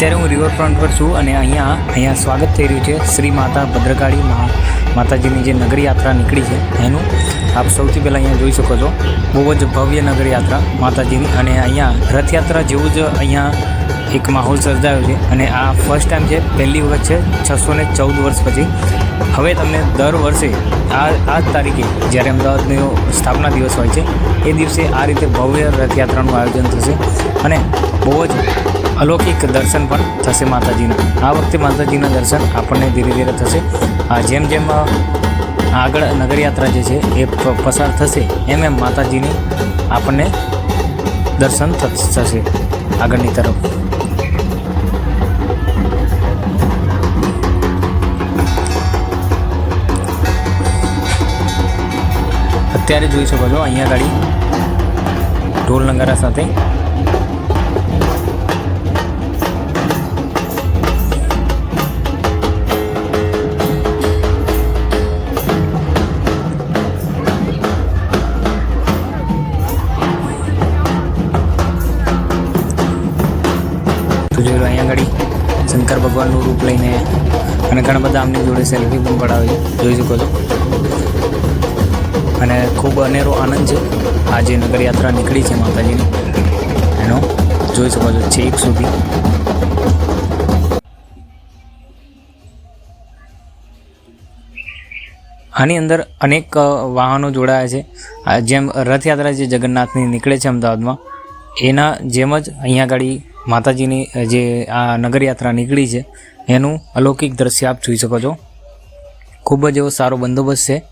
અત્યારે હું રિવરફ્રન્ટ પર છું અને અહીંયા અહીંયા સ્વાગત થઈ રહ્યું છે શ્રી માતા ભદ્રકાળી માતાજીની જે નગરી યાત્રા નીકળી છે, એનું આપ સૌથી પહેલાં અહીંયા જોઈ શકો છો. બહુ જ ભવ્ય નગર યાત્રા માતાજીની અને અહીંયા રથયાત્રા જેવું જ અહીંયા એક માહોલ સર્જાયો છે અને આ ફર્સ્ટ ટાઈમ છે, પહેલી વખત છે, છસો ને ચૌદ વર્ષ પછી. હવે તમને દર વર્ષે આ આ જ તારીખે જ્યારે અમદાવાદનો સ્થાપના દિવસ હોય છે, એ દિવસે આ રીતે ભવ્ય રથયાત્રાનું આયોજન થશે અને બહુ જ અલૌકિક દર્શન પણ થશે માતાજીના. આ વખતે માતાજીના દર્શન આપણને ધીરે ધીરે થશે. આ જેમ જેમ આગળ નગરયાત્રા જે છે એ પસાર થશે, એમ એમ માતાજીની આપણને દર્શન થશે આગળની તરફ. અત્યારે જોઈ શકો છો અહીંયા ગાડી ઢોલ નગારા સાથે અહીંયા ગાડી. શંકર ભગવાનનું રૂપ લઈને અને ઘણા બધા આમની જોડે સેલ્ફી પણ પડાવે. છે જોઈ શકો છો. અને ખૂબ અનેરો આનંદ છે. આ જે નગરયાત્રા નીકળી છે માતાજીની. એનો જોઈ શકો છો છેક સુધી. આની અંદર અનેક વાહનો જોડાયા છે. જેમ રથયાત્રા જે જગન્નાથની નીકળે છે અમદાવાદમાં, એના જેમ જ અહીંયા ગાડી માતાજીની જે આ નગરયાત્રા નીકળી છે, એનું અલૌકિક દ્રશ્ય આપ જોઈ શકો છો. ખૂબ જ એવો સારો બંદોબસ્ત છે.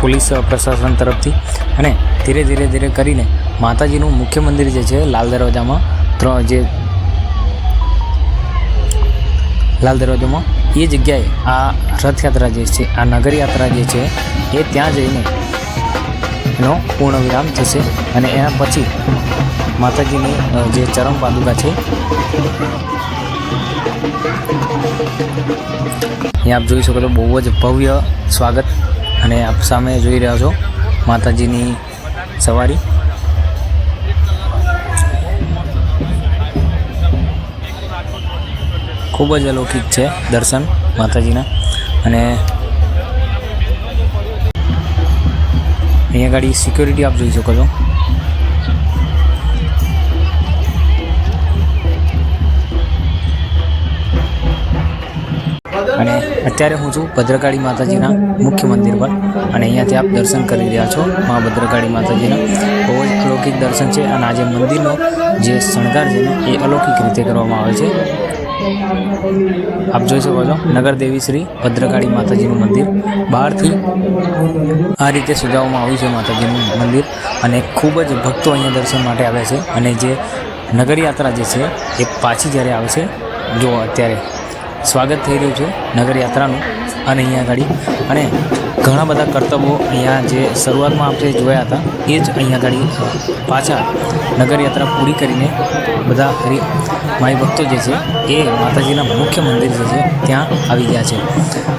પોલીસ પ્રશાસન તરફથી અને ધીરે ધીરે ધીરે કરીને માતાજીનું મુખ્ય મંદિર જે છે, લાલ દરવાજામાં ત્રણ જે લાલ દરવાજામાં એ જગ્યાએ આ રથયાત્રા જે છે, આ નગરયાત્રા જે છે, એ ત્યાં જઈને એનો પૂર્ણ વિરામ થશે અને એના પછી માતાજીની જે ચરમ પાદુકા છે અહીંયા આપ જોઈ શકો છો, બહુ જ ભવ્ય સ્વાગત અને આપ સામે જોઈ રહ્યા છો માતાજીની સવારી. ખૂબ જ અલૌકિક છે દર્શન માતાજીના અને અહીંયા ગાડી સિક્યોરિટી આપ જોઈ શકો છો. અને અત્યારે હું છું ભદ્રકાળી માતાજીના મુખ્ય મંદિર પર. અને અહીંયાથી આપ દર્શન કરી રહ્યા છો મા ભદ્રકાળી માતાજીના. બહુ જ અલૌકિક દર્શન છે અને આજે મંદિરનો જે શણગાર છે એ અલૌકિક રીતે કરવામાં આવે છે. આપ જોઈ શકો છો, નગરદેવી શ્રી ભદ્રકાળી માતાજીનું મંદિર. બહારથી આ રીતે સજાવવામાં આવ્યું છે માતાજીનું મંદિર અને ખૂબ જ ભક્તો અહીંયા દર્શન માટે આવે છે અને જે નગરયાત્રા જે છે એ પાછી જ્યારે આવે છે, જો અત્યારે સ્વાગત થઈ રહ્યું છે નગરયાત્રાનું અને અહીંયા આગળ અને ઘણા બધા કરતબો અહીંયા જે શરૂઆતમાં આપણે જોયા હતા, એ જ અહીંયા આગળ પાછા નગરયાત્રા પૂરી કરીને બધા હરિ માઈ ભક્તો જે છે, એ માતાજીના મુખ્ય મંદિર જે છે, ત્યાં આવી ગયા છે.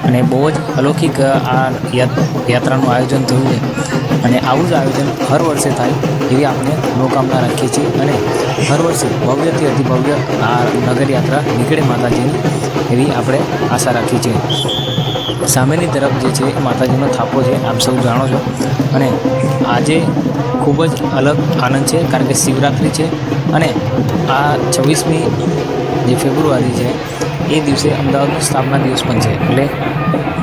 અને બહુ જ અલૌકિક આ યાત્રાનું આયોજન થયું છે. અને આવું જ આયોજન હર વર્ષે થાય એવી આપણે મનોકામના રાખીએ છીએ. અને હર વર્ષે ભવ્યથી અતિ ભવ્ય આ નગરયાત્રા નીકળે માતાજીની એવી આપણે આશા રાખીએ છીએ. સામેની તરફ જે છે માતાજીનો થાપો છે, આપ સૌ જાણો છો. અને આજે ખૂબ જ અલગ આનંદ છે, કારણ કે શિવરાત્રિ છે અને આ છવ્વીસમી જે ફેબ્રુઆરી છે, એ દિવસે અમદાવાદનો સ્થાપના દિવસ પણ છે. એટલે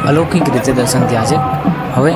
અલૌકિક રીતે દર્શન થયા છે. હવે